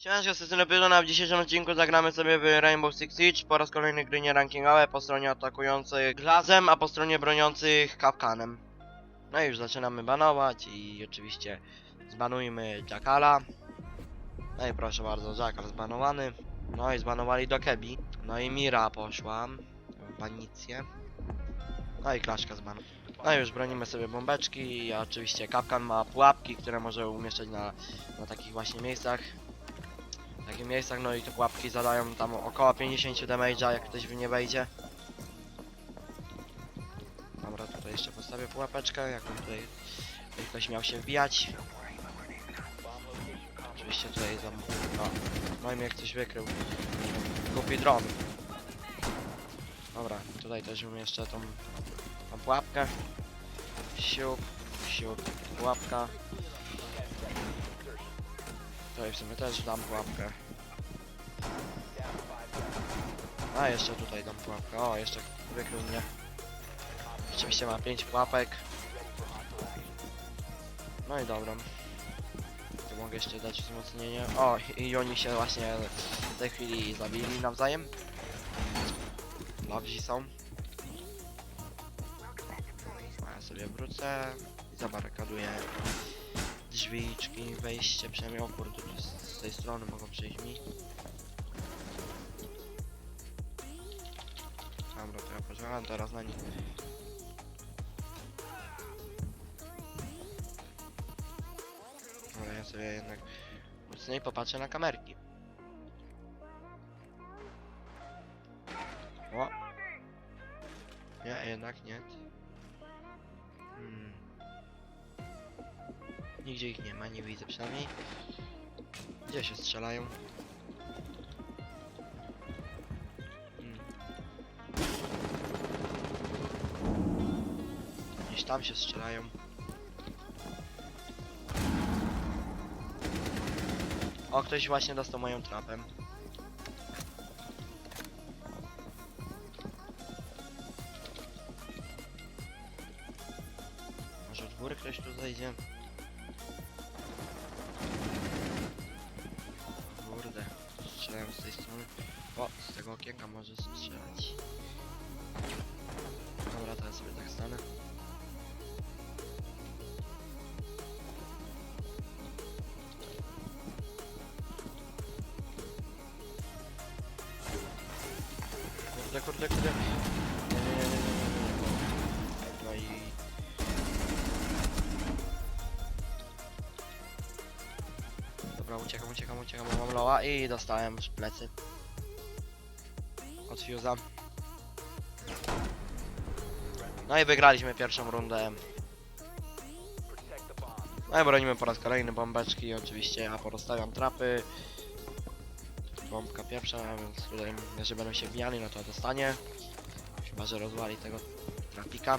Ciężko z Pyrona w dzisiejszym odcinku zagramy sobie w Rainbow Six Siege po raz kolejny gry nie rankingowe po stronie atakujących glazem, a po stronie broniących kapkanem. No i już zaczynamy banować i oczywiście zbanujmy Jackala. No i proszę bardzo, Jackal zbanowany. No i zbanowali do Kebi. No i Mira poszła w banicję. No i Klaszka zbanowana. No i już bronimy sobie bombeczki i oczywiście kapkan ma pułapki, które może umieszczać na, na takich właśnie miejscach takich miejscach, no i te pułapki zadają tam około 50 damage'a, jak ktoś w nie wejdzie. Dobra, tutaj jeszcze postawię pułapeczkę, jakby tutaj ktoś miał się wbijać. Oczywiście tutaj za... No, no i mnie ktoś wykrył. Głupi dron. Dobra, tutaj też bym jeszcze tą, tą pułapkę. Siup, siup, pułapka. Tutaj w sumie też dam pułapkę. A jeszcze tutaj dam pułapkę. O, jeszcze wykrył mnie. Rzeczywiście ma 5 pułapek. No i dobra. Tu mogę jeszcze dać wzmocnienie. O, i oni się właśnie w tej chwili zabili nawzajem. Lawzi są. A ja sobie wrócę i zabarykaduję drzwiczki, wejście, przynajmniej o kurde, tu z, z tej strony mogą przyjść mi. Dobra, to ja poczekam teraz na nich. Dobra, ja sobie jednak mocniej popatrzę na kamerki. O! Nie, jednak nie. Nigdzie ich nie ma, nie widzę przynajmniej. Gdzie się strzelają? Hmm. Gdzieś tam się strzelają. O, ktoś właśnie dostał moją trapem. Może w górę ktoś tu zejdzie? Z okienka może strzelać. Dobra, teraz sobie tak stanę. Kurde, kurde, kurde. No. Dobra, uciekam, uciekam, uciekam, mam loa i dostałem już plecy. Fuse'a. No i wygraliśmy pierwszą rundę. No i bronimy po raz kolejny bombeczki, oczywiście ja porozstawiam trapy. Bombka pierwsza, więc tutaj jeżeli będą się wbijali, no to dostanie. Chyba, że rozwali tego trapika.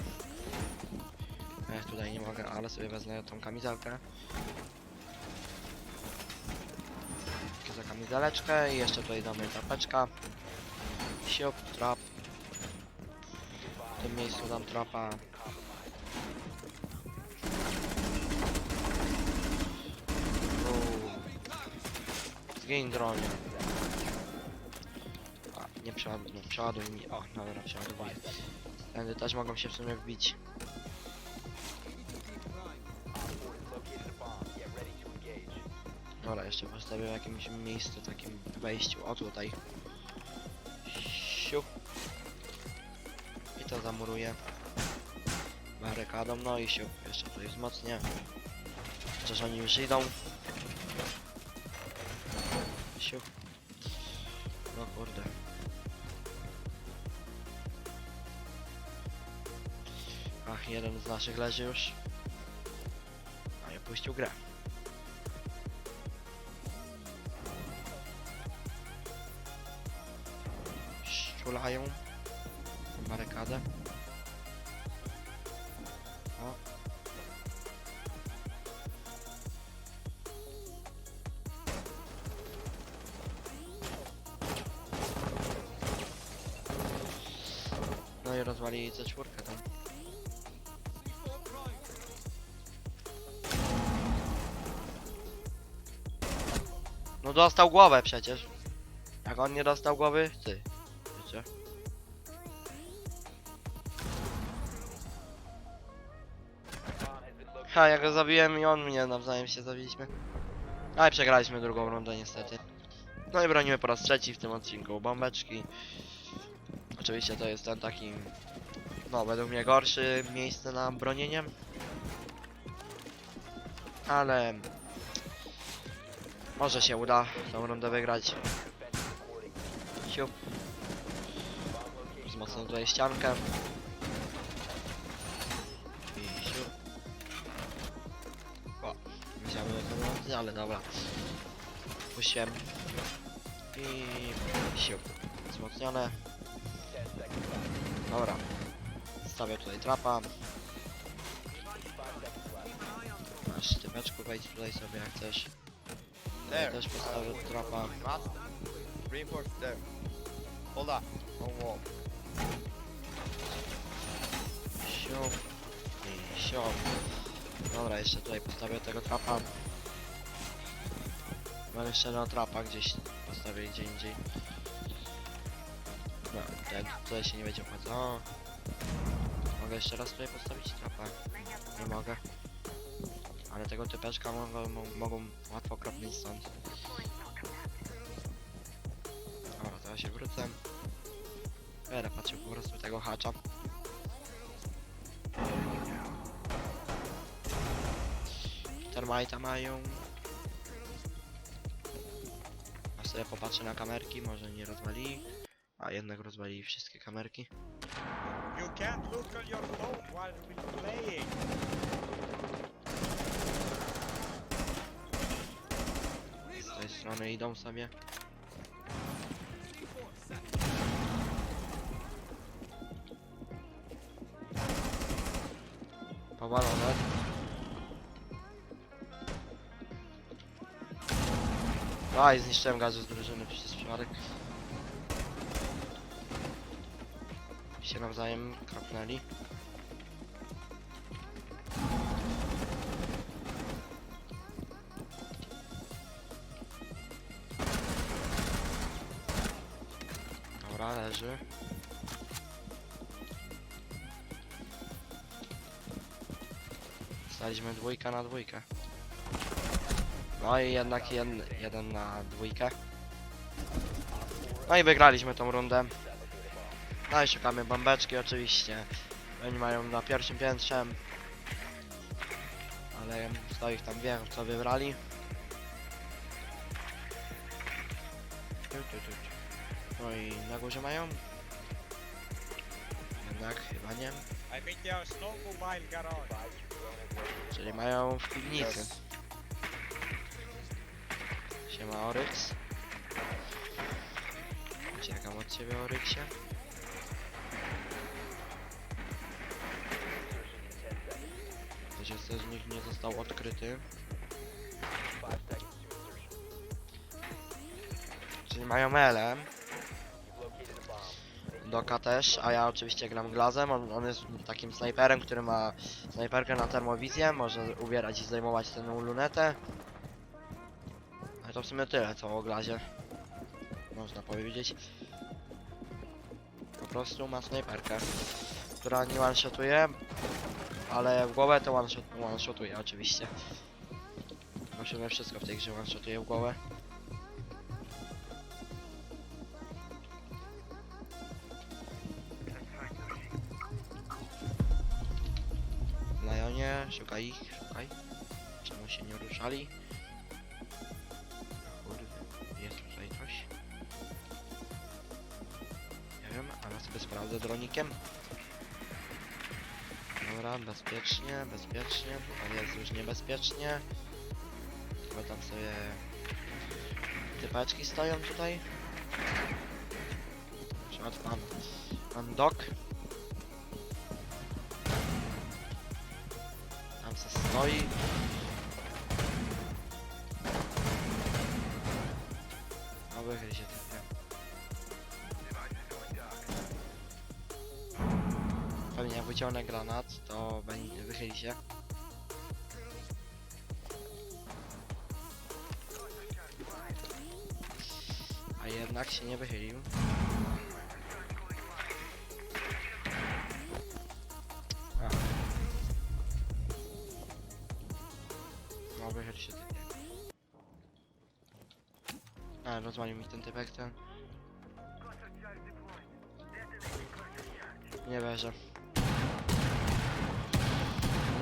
Ja tutaj nie mogę, ale sobie wezmę tą kamizelkę. Za kamizeleczkę i jeszcze tutaj damy trapeczka. Siup, trap. W tym miejscu dam trapa. Zgiń dronie. A, nie przeładuj, nie przeładuj mi. O, dobra, przeładowuję. Tędy też mogą się w sumie wbić. Dobra, jeszcze postawię w jakimś miejscu, takim wejściu. O tutaj. I to zamuruję. Barykadą, no i siup. Jeszcze tutaj wzmocnię. Chociaż oni już idą. Siup. No kurde. Ach, jeden z naszych leży już. A ja puścił grę. Szczulają. Barykadę. O. No i rozwali ze czwórkę tam. No dostał głowę przecież. Jak on nie dostał głowy? Ty. Ha, ja go zabiłem i on mnie nawzajem się zabiliśmy. Ale przegraliśmy drugą rundę niestety. No i bronimy po raz trzeci w tym odcinku bombeczki. Oczywiście to jest ten taki, no według mnie gorszy miejsce na bronienie. Ale może się uda tą rundę wygrać. Wzmocnię tutaj ściankę. I siup. O, musiałem to wyłączyć, ale dobra. Puściłem. I siup. Wzmocnione. Dobra. Stawię tutaj trapa. Masz typeczku, wejdź tutaj sobie jak chcesz. There. też postawię trapa. Reinforce there. Hold up. On wall. Siup. I siup. Dobra, jeszcze tutaj postawię tego trapa. Mam jeszcze jednego trapa gdzieś postawię gdzie indziej. No, ten tutaj się nie będzie opłacało. Mogę jeszcze raz tutaj postawić trapa? Nie mogę. Ale tego typeczka mogą, mo- mogą łatwo kropnąć stąd. Dobra, teraz się wrócę. Będę patrzył po prostu tego hacza. Termita mają. A sobie popatrzę na kamerki, może nie rozwali. A jednak rozwali wszystkie kamerki. You can't look on your phone while we're playing. Z tej strony idą sobie. Powalone. Aj, zniszczyłem gazu z drużyny przez przypadek. Się nawzajem kropnęli. Dobra, leży. Staliśmy dwójka na dwójkę. No i jednak jeden, jeden na dwójkę. No i wygraliśmy tą rundę. No i szukamy bombeczki oczywiście. Oni mają na pierwszym piętrze. Ale kto ich tam wie, co wybrali. No i na górze mają? Jednak chyba nie. Czyli mają w piwnicy. Siema Oryx. Uciekam od ciebie Oryxie. Się z nich nie został odkryty. Czyli mają Elem. Doka też, a ja oczywiście gram glazem. On, on jest takim snajperem, który ma snajperkę na termowizję. Może ubierać i zdejmować tę lunetę. To w sumie tyle co o glazie. Można powiedzieć. Po prostu ma snajperkę, która nie one-shotuje, ale w głowę to one-shot, one-shotuje oczywiście. Musimy wszystko w tej grze one-shotuje w głowę. Lionie, szukaj ich, szukaj. Czemu się nie ruszali? Sobie sprawdzę dronikiem. Dobra, bezpiecznie, bezpiecznie, ale jest już niebezpiecznie. Chyba tam sobie typaczki stoją tutaj. Na przykład pan, pan Doc. Tam se stoi. Wychyl się Pewnie jak wyciągnę granat, to będzie wychyli się. jednak się nie wychylił. A. No wychyl się ty. A, rozwalił mi ten typek ten. Nie wierzę.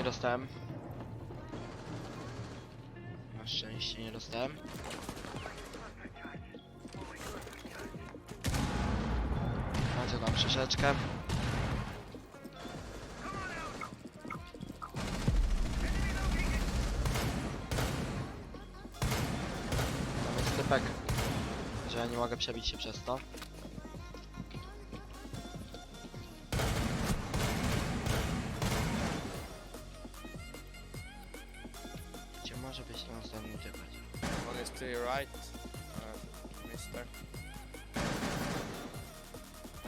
Nie dostałem. Na szczęście nie dostałem. Macie tam przyszeczkę. Tam jest typek. Że ja nie mogę przebić się przez to.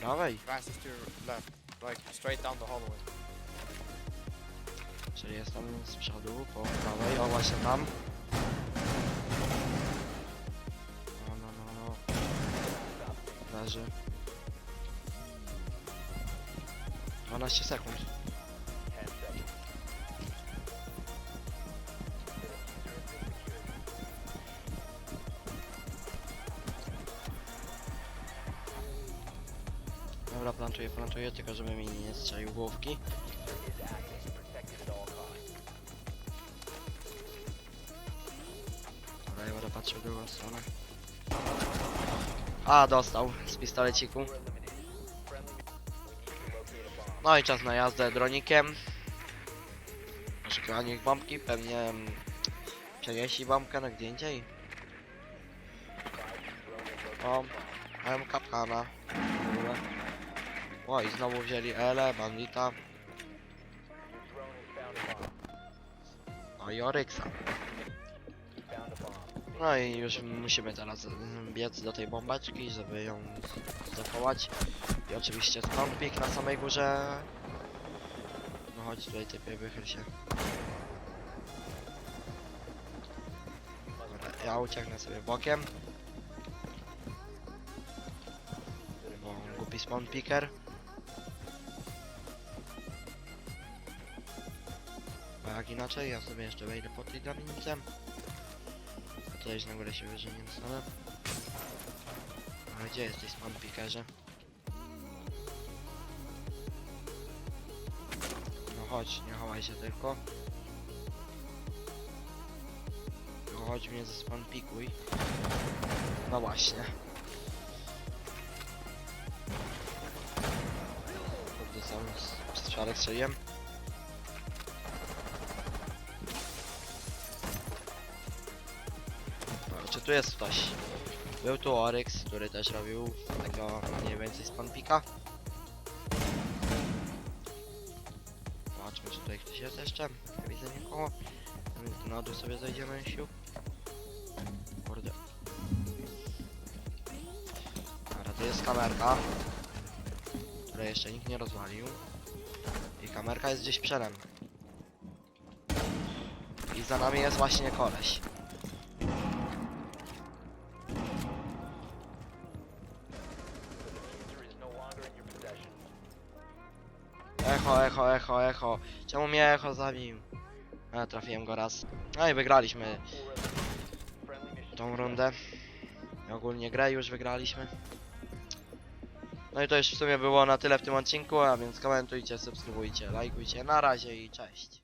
Prawej? Is to your left, like straight down the hallway. Czyli jestem z przodu, po prawej, o właśnie tam. No, no, no, no. Leży. 12 sekund. Dobra, plantuję, plantuję, tylko żeby mi nie strzelił główki. Dobra, ja będę patrzył w drugą stronę. A, dostał z pistoleciku. No i czas na jazdę dronikiem. Poszukiwanie bombki, pewnie mm, przenieśli bombkę na gdzie indziej. O, mają kapkana. O, i znowu wzięli Ele, bandita. No i Oryxa. No i już musimy teraz mm, biec do tej bombeczki, żeby ją zachować. I oczywiście skąpik na samej górze. No chodź tutaj typie, wychyl się. Dobra, ja ucieknę sobie bokiem. Bo głupi spawn picker. Bo jak inaczej, ja sobie jeszcze wejdę po tej drabinicy. A tutaj już na górę się wyżej nie dostanę. Ale gdzie jesteś spawn pickerze? No chodź, nie chowaj się tylko. No chodź mnie ze spawn pikuj. No właśnie. Kurde, sam s- strzałek strzeliłem. Tu jest ktoś? Był tu Oryx, który też robił takiego mniej więcej spanpika. Zobaczmy, czy tutaj ktoś jest jeszcze. Nie widzę nikogo. Na dół sobie zejdziemy, siu. Kurde. Dobra, tu jest kamerka. Której jeszcze nikt nie rozwalił. I kamerka jest gdzieś przede mną. I za nami jest właśnie koleś. Echo, echo, echo, echo. Czemu mnie echo zabił? A, trafiłem go raz. No i wygraliśmy tą rundę. Ogólnie grę już wygraliśmy. No i to już w sumie było na tyle w tym odcinku, a więc komentujcie, subskrybujcie, lajkujcie. Na razie i cześć.